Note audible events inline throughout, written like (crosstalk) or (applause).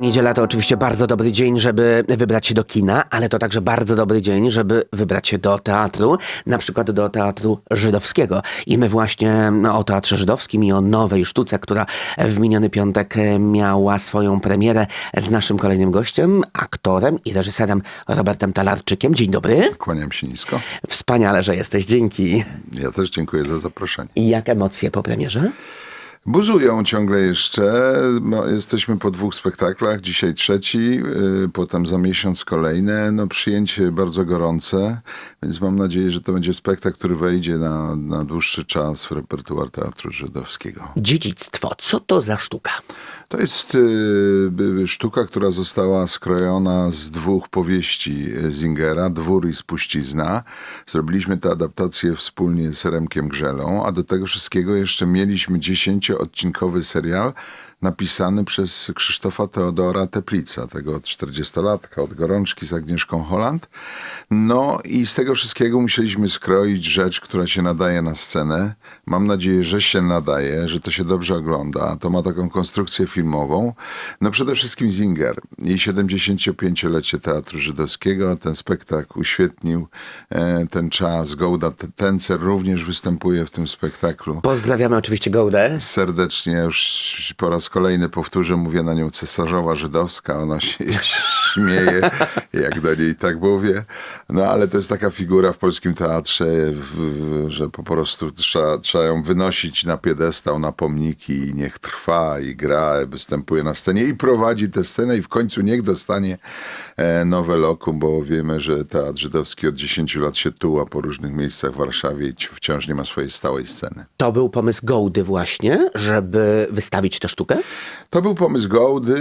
Niedziela to oczywiście bardzo dobry dzień, żeby wybrać się do kina, ale to także bardzo dobry dzień, żeby wybrać się do teatru, na przykład do teatru żydowskiego. I my właśnie o teatrze żydowskim i o nowej sztuce, która w miniony piątek miała swoją premierę z naszym kolejnym gościem, aktorem i reżyserem Robertem Talarczykiem. Dzień dobry. Kłaniam się nisko. Wspaniale, że jesteś. Dzięki. Ja też dziękuję za zaproszenie. I jak emocje po premierze? Buzują ciągle jeszcze. No, jesteśmy po dwóch spektaklach. Dzisiaj trzeci, yy, potem za miesiąc kolejne. No, przyjęcie bardzo gorące, więc mam nadzieję, że to będzie spektakl, który wejdzie na, na dłuższy czas w repertuar Teatru Żydowskiego. Dziedzictwo. Co to za sztuka? To jest yy, sztuka, która została skrojona z dwóch powieści Zingera, Dwór i Spuścizna. Zrobiliśmy tę adaptację wspólnie z Remkiem Grzelą, a do tego wszystkiego jeszcze mieliśmy dziesięcioodcinkowy serial napisany przez Krzysztofa Teodora Teplica, tego od 40-latka, od Gorączki z Agnieszką Holland. No i z tego wszystkiego musieliśmy skroić rzecz, która się nadaje na scenę. Mam nadzieję, że się nadaje, że to się dobrze ogląda. To ma taką konstrukcję filmową. No przede wszystkim Zinger i 75-lecie Teatru Żydowskiego. Ten spektakl uświetnił e, ten czas. Gołda Tencer również występuje w tym spektaklu. Pozdrawiamy oczywiście Gołdę. Serdecznie już po raz kolejny powtórzę, mówię na nią cesarzowa żydowska, ona się (laughs) śmieje, jak do niej tak mówię. No ale to jest taka figura w polskim teatrze, że po prostu trzeba, trzeba ją wynosić na piedestał, na pomniki i niech trwa i gra, występuje na scenie i prowadzi tę scenę i w końcu niech dostanie e, nowe lokum, bo wiemy, że teatr żydowski od 10 lat się tuła po różnych miejscach w Warszawie i wciąż nie ma swojej stałej sceny. To był pomysł Gołdy właśnie, żeby wystawić tę sztukę? To był pomysł Gołdy,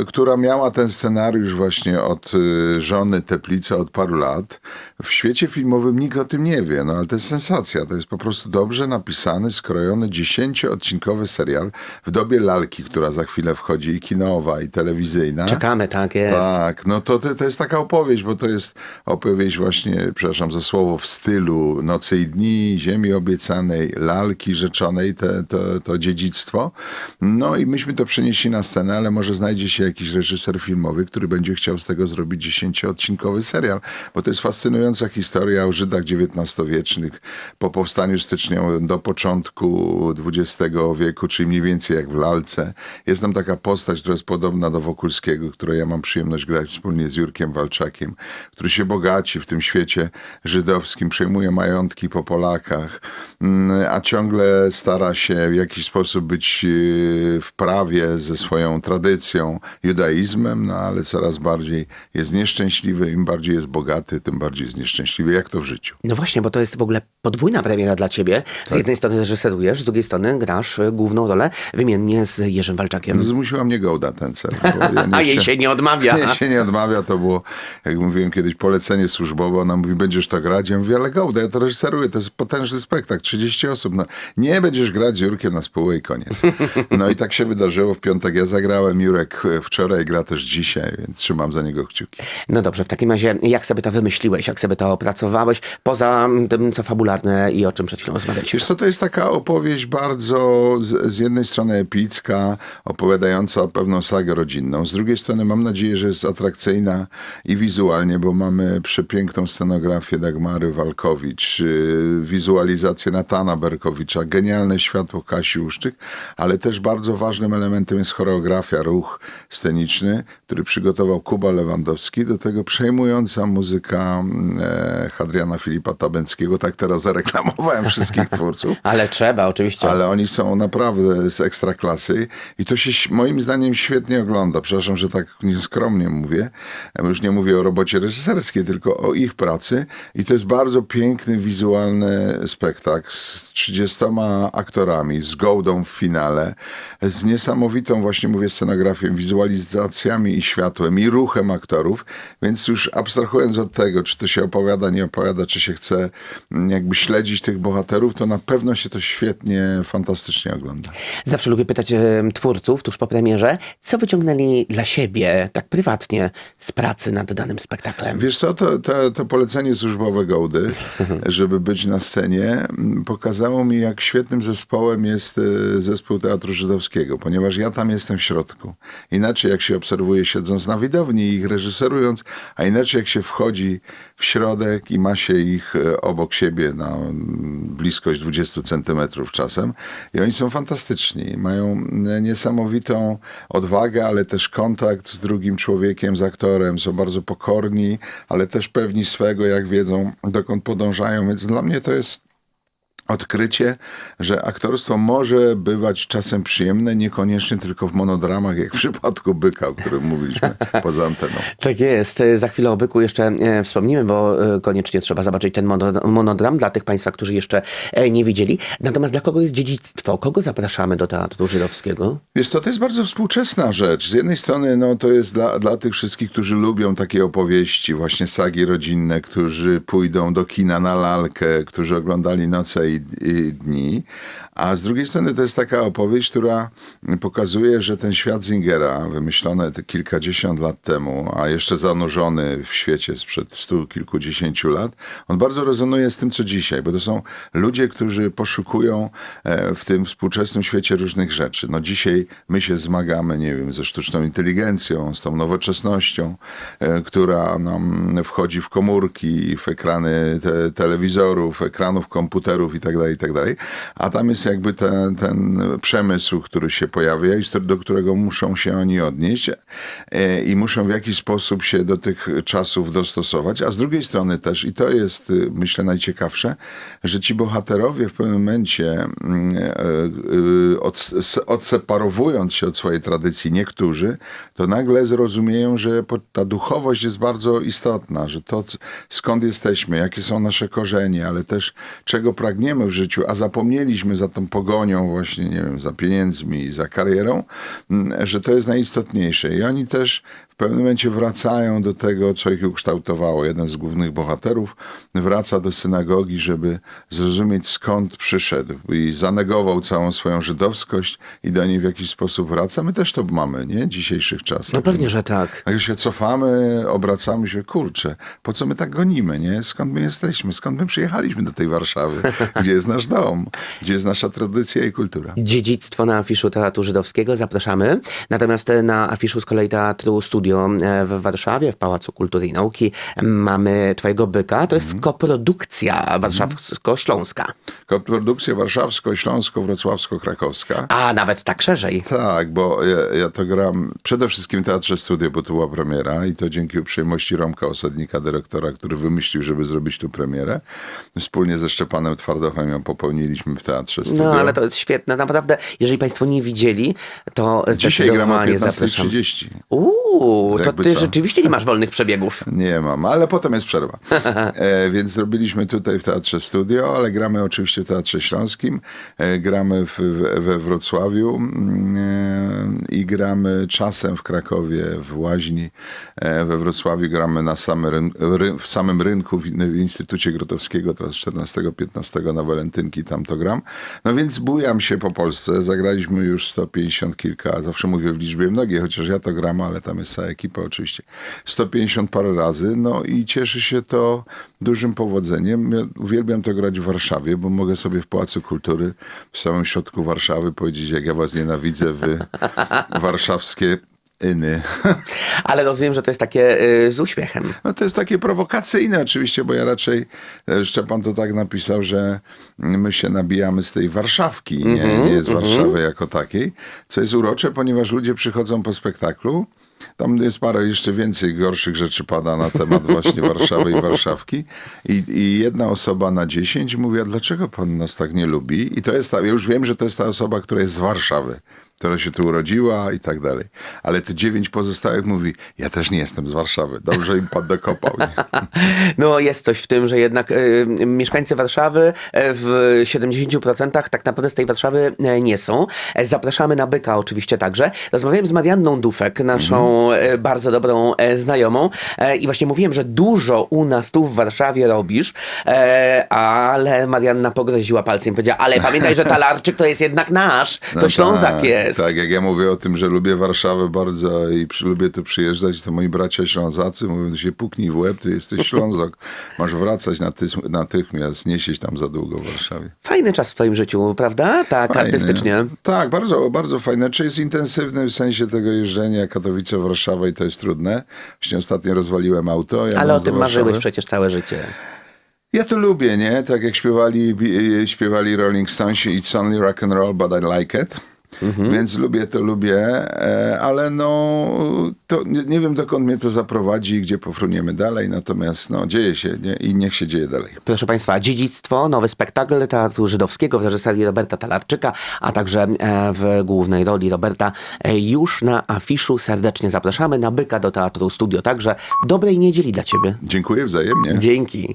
y, która miała ten scenariusz właśnie od y, żony Teplica od paru lat. W świecie filmowym nikt o tym nie wie, no ale to jest sensacja. To jest po prostu dobrze napisany, skrojony, dziesięcioodcinkowy serial w dobie lalki, która za chwilę wchodzi i kinowa, i telewizyjna. Czekamy, tak jest. Tak, no to, to, to jest taka opowieść, bo to jest opowieść właśnie, przepraszam za słowo, w stylu Nocy i Dni, Ziemi Obiecanej, Lalki Rzeczonej, te, to, to dziedzictwo. No i myśmy to przenieśli na scenę, ale może znajdzie się jakiś reżyser filmowy, który będzie chciał z tego zrobić dziesięcioodcinkowy serial, bo to jest fascynująca historia o Żydach XIX-wiecznych po powstaniu styczniowym do początku XX wieku, czyli mniej więcej jak w Lalce. Jest tam taka postać, która jest podobna do Wokulskiego, której ja mam przyjemność grać wspólnie z Jurkiem Walczakiem, który się bogaci w tym świecie żydowskim, przejmuje majątki po Polakach, mm, a ciągle stara się w jakiś sposób być w prawie ze swoją tradycją, judaizmem, no ale coraz bardziej jest nieszczęśliwy. Im bardziej jest bogaty, tym bardziej jest nieszczęśliwy, jak to w życiu. No właśnie, bo to jest w ogóle podwójna premiera dla ciebie. Z Tak. jednej strony reżyserujesz, z drugiej strony grasz y, główną rolę wymiennie z Jerzym Walczakiem. Zmusiła mnie Gołda ten cel. ja (laughs) A jej się nie odmawia. (laughs) Nie, się nie odmawia, to było, jak mówiłem kiedyś, polecenie służbowe. Ona mówi, będziesz to grać? Ja mówię, ale Gołda, ja to reżyseruję, to jest potężny spektakl, 30 osób. No, nie będziesz grać z Jurkiem na spółę i koniec. No i tak się wydarzyło w piątek. Ja zagrałem, Jurek wczoraj gra też dzisiaj, więc trzymam za niego kciuki. No dobrze, w takim razie jak sobie to wymyśliłeś, jak sobie to opracowałeś, poza tym, co fabularne i o czym przed chwilą rozmawialiśmy? Wiesz co, to jest taka opowieść bardzo z, z jednej strony epicka, opowiadająca o pewną sagę rodzinną. Z drugiej strony mam nadzieję, że jest atrakcyjna i wizualnie, bo mamy przepiękną scenografię Dagmary Walkowicz, yy, wizualizację Natana Berkowicza, genialne światło Kasi Uszczyk, ale też bardzo ważnym elementem jest choreografia, ruch sceniczny, który przygotował Kuba Lewandowski. Do tego przejmująca muzyka e, Hadriana Filipa Tabęckiego. Tak teraz zareklamowałem (laughs) wszystkich twórców. Ale trzeba, oczywiście. Ale oni są naprawdę z ekstra klasy i to się moim zdaniem świetnie ogląda. Przepraszam, że tak nieskromnie mówię. Już nie mówię o robocie reżyserskiej, tylko o ich pracy. I to jest bardzo piękny, wizualny spektakl z 30 aktorami, z Gołdą w finale, z niesamowitą właśnie mówię scenografią, wizualizacjami i światłem i ruchem aktorów. Więc już abstrahując od tego, czy to się opowiada, nie opowiada, czy się chce mm, jakby śledzić tych bohaterów, to na pewno się to świetnie, fantastycznie ogląda. Zawsze lubię pytać twórców tuż po premierze, co wyciągnęli dla siebie, tak prywatnie, z pracy nad danym spektaklem. Wiesz co, to, to, to polecenie służbowe Gołdy, żeby być na scenie, pokazało mi, jak świetnym zespołem jest e, zespół Teatru Żydowskiego, ponieważ ja tam jestem w środku. Inaczej jak się obserwuje siedząc na widowni i ich reżyserując, a inaczej jak się wchodzi w środek i ma się ich e, obok siebie na mm, bliskość 20 centymetrów czasem. I oni są fantastyczni. Mają mm, niesamowitą odwagę, ale też kontakt z drugim człowiekiem, z aktorem. Są bardzo pokorni, ale też pewni swego, jak wiedzą, dokąd podążają. Więc dla mnie to jest odkrycie, że aktorstwo może bywać czasem przyjemne, niekoniecznie tylko w monodramach, jak w (laughs) przypadku Byka, o którym mówiliśmy poza anteną. (laughs) Tak jest. Za chwilę o byku jeszcze e, wspomnimy, bo e, koniecznie trzeba zobaczyć ten mono- monodram dla tych Państwa, którzy jeszcze e, nie widzieli. Natomiast dla kogo jest dziedzictwo? Kogo zapraszamy do Teatru Żydowskiego? Wiesz co, to jest bardzo współczesna rzecz. Z jednej strony no, to jest dla, dla tych wszystkich, którzy lubią takie opowieści, właśnie sagi rodzinne, którzy pójdą do kina na lalkę, którzy oglądali Noce i, i Dni. A z drugiej strony to jest taka opowieść, która pokazuje, że ten świat Zingera, wymyślony te kilkadziesiąt lat temu, a jeszcze zanurzony w świecie sprzed stu kilkudziesięciu lat, on bardzo rezonuje z tym, co dzisiaj, bo to są ludzie, którzy poszukują e, w tym współczesnym świecie różnych rzeczy. No dzisiaj my się zmagamy, nie wiem, ze sztuczną inteligencją, z tą nowoczesnością, e, która nam wchodzi w komórki, w ekrany te, telewizorów, ekranów komputerów i tak dalej, i tak. A tam jest jakby ten, ten przemysł, który się pojawia i do którego muszą się oni odnieść e, i muszą w jakiś sposób się do tych czasów dostosować. A z drugiej strony też, i to jest y, myślę najciekawsze, że ci bohaterowie w pewnym momencie mm, e, y, odseparowując się od swojej tradycji, niektórzy, to nagle zrozumieją, że ta duchowość jest bardzo istotna, że to skąd jesteśmy, jakie są nasze korzenie, ale też czego pragniemy w życiu, a zapomnieliśmy za tą pogonią właśnie, nie wiem, za pieniędzmi, za karierą, że to jest najistotniejsze. I oni też w pewnym momencie wracają do tego, co ich ukształtowało. Jeden z głównych bohaterów wraca do synagogi, żeby zrozumieć skąd przyszedł i zanegował całą swoją żydowskość i do niej w jakiś sposób wraca. My też to mamy, nie? W dzisiejszych czasach. No pewnie, że tak. Jak się cofamy, obracamy się, kurczę, po co my tak gonimy, nie? Skąd my jesteśmy? Skąd my przyjechaliśmy do tej Warszawy? Gdzie jest nasz dom? Gdzie jest nasza tradycja i kultura? Dziedzictwo na afiszu Teatru Żydowskiego, zapraszamy. Natomiast na afiszu z kolei Teatru Studio e, w Warszawie, w Pałacu Kultury i Nauki mamy Twojego Byka. To jest koprodukcja warszawsko-śląska. Koprodukcja warszawsko-śląsko-wrocławsko-krakowska. A nawet tak szerzej. Tak, bo ja, ja to gram przede wszystkim w Teatrze Studio, bo tu była premiera i to dzięki uprzejmości Romka Osadnika, dyrektora, który wymyślił, żeby zrobić tu premierę. Wspólnie ze Szczepanem Twardochem ją popełniliśmy w Teatrze Studio. No ale to jest świetne. Naprawdę, jeżeli Państwo nie widzieli, to Dzisiaj gramy o zdecydowanie zapraszam. 15.30. Uuu, to ty co? rzeczywiście nie masz wolnych przebiegów. (laughs) Nie mam, ale potem jest przerwa. (laughs) E, więc zrobiliśmy tutaj w Teatrze Studio, ale gramy oczywiście w Teatrze Śląskim, e, gramy w, w, we Wrocławiu mm, e, i gramy czasem w Krakowie, w Łaźni. E, we Wrocławiu gramy na same ryn, ry, w samym rynku w, w Instytucie Grotowskiego, teraz 14-15 na Walentynki, tam to gram. No więc bujam się po Polsce, zagraliśmy już 150 kilka, zawsze mówię w liczbie mnogiej, chociaż ja to gram, ale tam jest cała ekipa oczywiście. 150 parę razy, no i cieszy się to dużym powodzeniem. Ja uwielbiam to grać w Warszawie, bo mogę sobie w Pałacu Kultury w samym środku Warszawy powiedzieć, jak ja was nienawidzę, wy (laughs) warszawskie Iny. (laughs) Ale rozumiem, że to jest takie y, z uśmiechem. No to jest takie prowokacyjne oczywiście, bo ja raczej, e, Szczepan to tak napisał, że my się nabijamy z tej Warszawki, nie, nie z Warszawy jako takiej, co jest urocze, ponieważ ludzie przychodzą po spektaklu, tam jest parę jeszcze więcej gorszych rzeczy pada na temat właśnie Warszawy i Warszawki. I, I jedna osoba na dziesięć mówi, dlaczego pan nas tak nie lubi? I to jest ta, ja już wiem, że to jest ta osoba, która jest z Warszawy, która się tu urodziła i tak dalej. Ale te dziewięć pozostałych mówi, ja też nie jestem z Warszawy. Dobrze im pan dokopał. (laughs) No jest coś w tym, że jednak y, mieszkańcy Warszawy y, w 70% tak naprawdę z tej Warszawy y, nie są. E, Zapraszamy na Byka oczywiście także. Rozmawiałem z Marianną Dufek, naszą moją e, bardzo dobrą e, znajomą. E, I właśnie mówiłem, że dużo u nas tu w Warszawie robisz, ale Marianna pogroziła palcem i powiedziała, ale pamiętaj, że talarczyk to jest jednak nasz, to No Ślązak tak, jest. Tak, jak ja mówię o tym, że lubię Warszawę bardzo i przy, lubię tu przyjeżdżać, to moi bracia Ślązacy mówią, że się puknij w łeb, ty jesteś (laughs) Ślązak. Masz wracać natychmiast, nie siedzieć tam za długo w Warszawie. Fajny czas w twoim życiu, prawda? Tak, Fajny. artystycznie. Tak, bardzo, bardzo fajne. Czy jest intensywny w sensie tego jeżdżenia Katowice, Warszawa i to jest trudne. Właśnie ostatnio rozwaliłem auto. Ale o tym marzyłeś przecież całe życie. Ja to lubię, nie? Tak jak śpiewali, bi- śpiewali Rolling Stonesi It's only rock and roll, but I like it. Mhm. Więc lubię to, lubię, e, ale no to nie, nie wiem dokąd mnie to zaprowadzi i gdzie pofruniemy dalej, natomiast no dzieje się nie? i niech się dzieje dalej. Proszę Państwa, Dziedzictwo, nowy spektakl Teatru Żydowskiego w reżyserii Roberta Talarczyka, a także e, w głównej roli Roberta e, już na afiszu. Serdecznie zapraszamy na Byka do Teatru Studio. Także dobrej niedzieli dla Ciebie. Dziękuję wzajemnie. Dzięki.